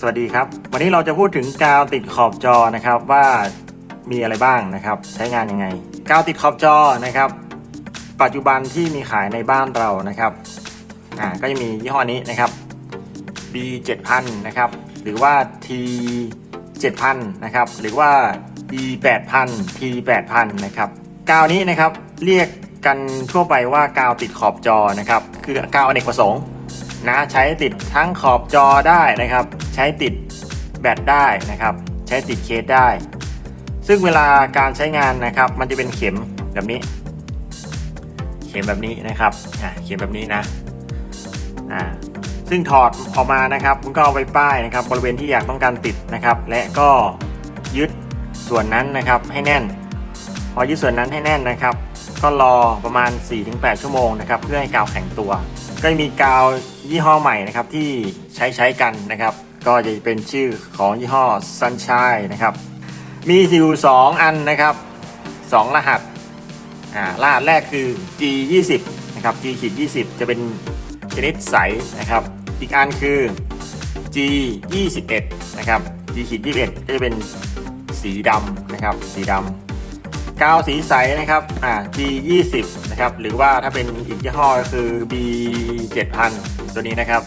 สวัสดีครับ วันนี้เราจะพูดถึงกาวติดขอบจอนะครับว่ามีอะไรบ้างนะครับ ใช้งานยังไง กาวติดขอบจอนะครับ ปัจจุบันที่มีขายในบ้านเรานะครับอ่าก็จะมียี่ห้อนี้นะครับ B 7000นะครับ หรือว่า T 7000นะครับ หรือว่า E 8000 T 8000นะครับ กาวนี้นะครับเรียกกันทั่วไปว่ากาวติดขอบจอนะครับ คือกาวอเนกประสงค์นะใช้ติดทั้งขอบจอได้นะครับ ใช้ติดแบตได้นะครับ ใช้ติดเคสได้ ซึ่งเวลาการใช้งานนะครับ มันจะเป็นเข็มแบบนี้ เข็มแบบนี้นะครับอะเข็มแบบนี้นะอ่าซึ่งถอดออกมานะครับคุณก็เอาไปป้ายนะครับ บริเวณที่อยากต้องการติดนะครับ และก็ยึดส่วนนั้นนะครับให้แน่น พอยึดส่วนนั้นให้แน่นนะครับ ก็รอประมาณ 4-8 ชั่วโมงนะครับ เพื่อให้กาวแข็งตัว ก็มีกาวยี่ห้อใหม่นะครับที่ใช้ใช้กันนะครับ ก็จะเป็นชื่อของยี่ห้อ Sunshine นะครับ มีอยู่2อันนะครับ 2 รหัสอ่ารหัสแรกคือ G20 นะครับ G20 จะเป็นชนิดใสนะครับ อีกอันคือ G21 นะครับ G21 ก็จะเป็นสีดำนะครับ สีดำกาวสีใสนะครับอ่า G20 นะครับ หรือว่าถ้าเป็นอีกยี่ห้อก็คือ B7000 ตัวนี้นะครับ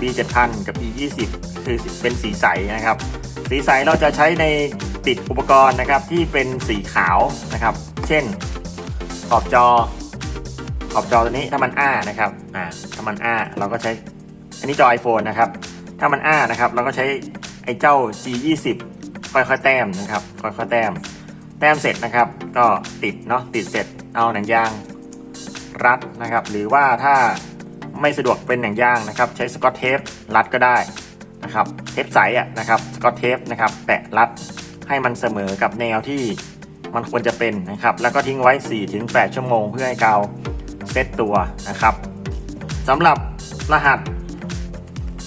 B7000 กับ B20 คือเป็นสีใสนะครับ สีใสเราจะใช้ในติดอุปกรณ์นะครับที่เป็นสีขาวนะครับ เช่น ขอบจอ ขอบจอตัวนี้ถ้ามันอ้านะครับอ่าถ้ามันอ้าเราก็ใช้ อันนี้จอ iPhone นะครับ ถ้ามันอ้านะครับเราก็ใช้ไอ้เจ้า G20 ค่อยๆแต้มนะครับค่อยๆแต้ม แต้มเสร็จนะครับ ก็ติดเนาะติดเสร็จเอาหนังยางรัดนะครับ หรือว่าถ้า ไม่สะดวกเป็นหนังย่างนะครับ ใช้สกอตเทปรัดก็ได้นะครับ เทปใสอะนะครับสกอตเทปนะครับแปะรัดให้มันเสมอกับแนวที่มันควรจะเป็นนะครับ แล้วก็ทิ้งไว้ 4-8 ชั่วโมง เพื่อให้กาวเซตตัวนะครับสำหรับรหัส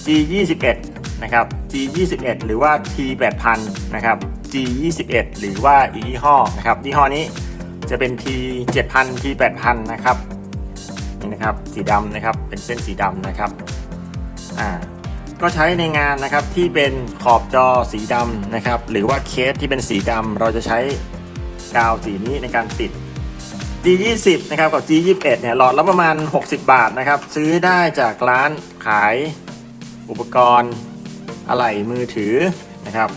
G21 นะครับ G21 หรือว่า T8000 นะครับ G21 หรือว่าอีกยี่ห้อนะครับยี่ห้อนี้จะเป็น T7000 T8000 นะครับ นี่นะครับสีดำนะครับเป็นเส้นสีดำนะครับอ่าก็ใช้ในงานนะครับที่เป็นขอบจอสีดำนะครับ หรือว่าเคสที่เป็นสีดำเราจะใช้กาวสีนี้ในการติด G20 นะครับกับ G21 เนี่ยหลอดละประมาณ 60 บาทนะครับ ซื้อได้จากร้านขายอุปกรณ์อะไหล่มือถือนะครับ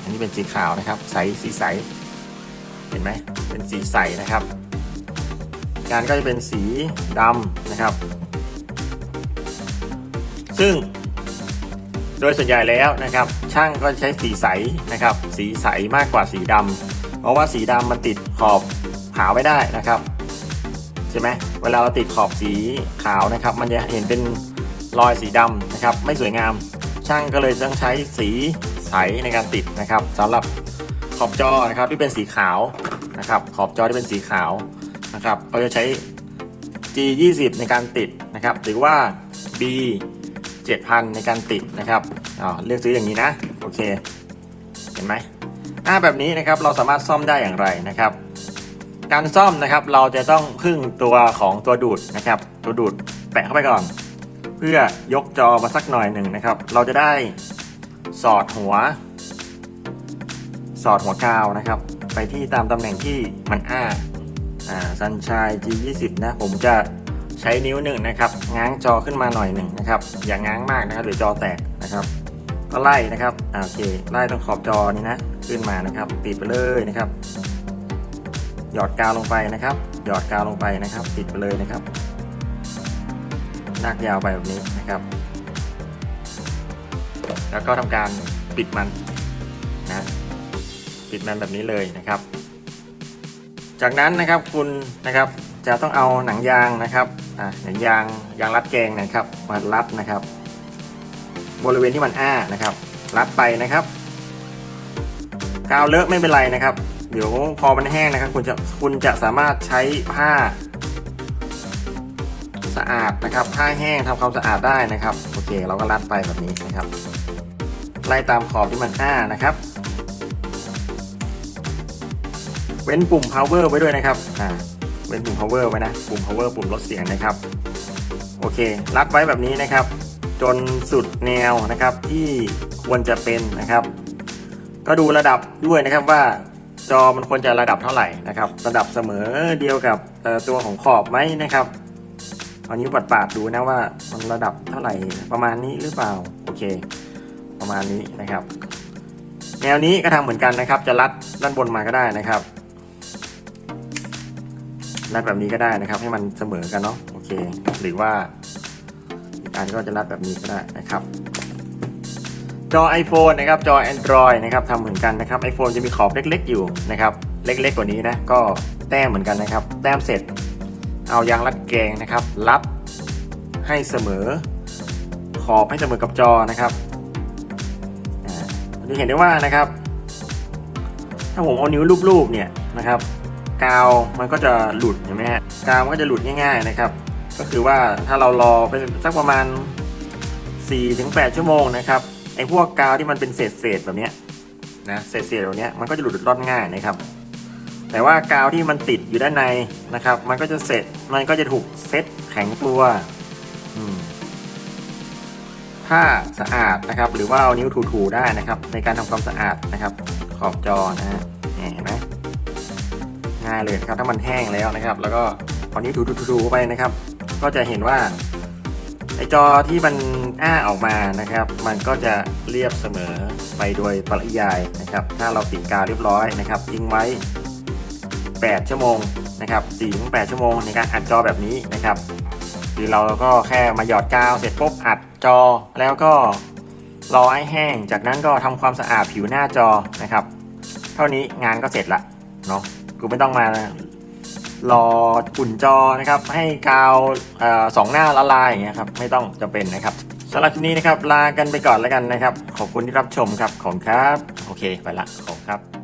อันนี้เป็นสีขาวนะครับ ใสสีใส เห็นไหมเป็นสีใสนะครับ การก็จะเป็นสีดำนะครับ ซึ่งโดยส่วนใหญ่แล้วนะครับ ช่างก็จะใช้สีใสนะครับ สีใสมากกว่าสีดำเพราะว่าสีดำมันติดขอบขาวไม่ได้นะครับใช่ไหมเวลาเราติดขอบสีขาวนะครับ มันจะเห็นเป็นรอยสีดำนะครับ ไม่สวยงามช่างก็เลยต้องใช้สีใสในการติดนะครับสำหรับขอบจอนะครับที่เป็นสีขาวนะครับ ขอบจอที่เป็นสีขาว นะครับก็จะใช้ G20 ในการติดนะครับ หรือว่า B 7,000 ในการติดนะครับอ๋อเลือกซื้ออย่างนี้นะ โอเค เห็นไหมหน้าแบบนี้นะครับเราสามารถซ่อมได้อย่างไรนะครับ การซ่อมนะครับเราจะต้องพึ่งตัวของตัวดูดนะครับ ตัวดูดแปะเข้าไปก่อน เพื่อยกจอมาสักหน่อยหนึ่งนะครับ เราจะได้สอดหัว สอดหัวกาวนะครับ ไปที่ตามตำแหน่งที่มันอ้า อ่าซันชาย G20 นะผมจะใช้นิ้วหนึ่งนะครับ ง้างจอขึ้นมาหน่อยหนึ่งนะครับ อย่างง้างมากนะครับหรือจอแตกนะครับ ก็ไล่นะครับอ่าโอเค ไล่ตรงขอบจอนี้นะขึ้นมานะครับติดไปเลยนะครับ หยอดกาวลงไปนะครับ หยอดกาวลงไปนะครับติดไปเลยนะครับลากยาวไปแบบนี้นะครับ แล้วก็ทำการปิดมันนะปิดมันแบบนี้เลยนะครับ จากนั้นนะครับคุณนะครับจะต้องเอาหนังยางนะครับหนังยางยางรัดแกงนะครับมารัดนะครับ บริเวณที่มันอ้านะครับ รัดไปนะครับกาวเลอะไม่เป็นไรนะครับ เดี๋ยวพอมันแห้งนะครับ คุณจะคุณจะสามารถใช้ผ้า สะอาดนะครับผ้าแห้งทำความสะอาดได้นะครับโอเค เราก็รัดไปแบบนี้นะครับ ไล่ตามขอบที่มันอ้านะครับ เว้นปุ่ม power ไว้ด้วยนะครับอ่าเว้นปุ่ม power ไว้นะ ปุ่ม power ปุ่มลดเสียงนะครับ โอเค รัดไว้แบบนี้นะครับ จนสุดแนวนะครับที่ควรจะเป็นนะครับ ก็ดูระดับด้วยนะครับว่าจอมันควรจะระดับเท่าไหร่นะครับ ระดับเสมอเดียวกับเอ่อตัวของขอบไหมนะครับเอานิ้วปัดปาดๆดูนะว่ามันระดับเท่าไหร่ประมาณนี้หรือเปล่าโอเค ประมาณนี้นะครับ แนวนี้ก็ทำเหมือนกันนะครับ จะรัดด้านบนมาก็ได้นะครับ รัดแบบนี้ก็ได้นะครับ ให้มันเสมอกันเนาะโอเค หรือว่าอีกอันก็จะรัดแบบนี้ก็ได้นะครับ จอ iPhone นะครับจอ Android นะครับทำเหมือนกันนะครับ iPhone จะมีขอบเล็ก ๆ อยู่นะครับ เล็ก ๆ กว่านี้นะก็แต้มเหมือนกันนะครับ แต้มเสร็จ เอายางรัดแกงนะครับ รับให้เสมอ ขอบให้เสมอกับจอนะครับอ่าจะเห็นได้ว่านะครับ ถ้าผมเอานิ้วลูบๆเนี่ยนะครับ กาวมันก็จะหลุดเห็นไหมฮะกาวมันก็จะหลุดง่ายๆนะครับ ก็คือว่าถ้าเรารอไปสักประมาณ 4-8 ชั่วโมงนะครับไอ้พวกกาวที่มันเป็นเศษเศษๆแบบนี้นะเศษเศษๆแบบนี้มันก็จะหลุดร่อนง่ายนะครับ แต่ว่ากาวที่มันติดอยู่ด้านในนะครับ มันก็จะเสร็จมันก็จะถูกเซ็ตแข็งตัวถ้าสะอาดนะครับ หรือว่าเอานิ้วถูๆได้นะครับ ในการทำความสะอาดนะครับ ขอบจอนะฮะเห็นไหม ง่ายเลยนะครับถ้ามันแห้งแล้วนะครับ แล้วก็เอานิ้ถูๆๆไปนะครับ ก็จะเห็นว่าไอจอที่มันอ้าออกมานะครับ มันก็จะเรียบเสมอไปโดยปริยายนะครับ ถ้าเราติดกาวเรียบร้อยนะครับทิ้งไว้ 8 ชั่วโมงนะครับ4-8ชั่วโมงในการอัดจอแบบนี้นะครับหรือเราก็แค่มาหยอดกาวเสร็จปุ๊บอัดจอแล้วก็รอให้แห้ง จากนั้นก็ทำความสะอาดผิวหน้าจอนะครับ เท่านี้งานก็เสร็จละเนาะ กูไม่ต้องมารออุ่นจอนะครับ ให้กาวอสองหน้าละลายอย่างเงี้ยครับ ไม่ต้องจำเป็นนะครับสำหรับทีนี้นะครับ ลากันไปก่อนแล้วกันนะครับ ขอบคุณที่รับชมครับ ขอบคุณครับ โอเค ไปละ ขอบคุณครับ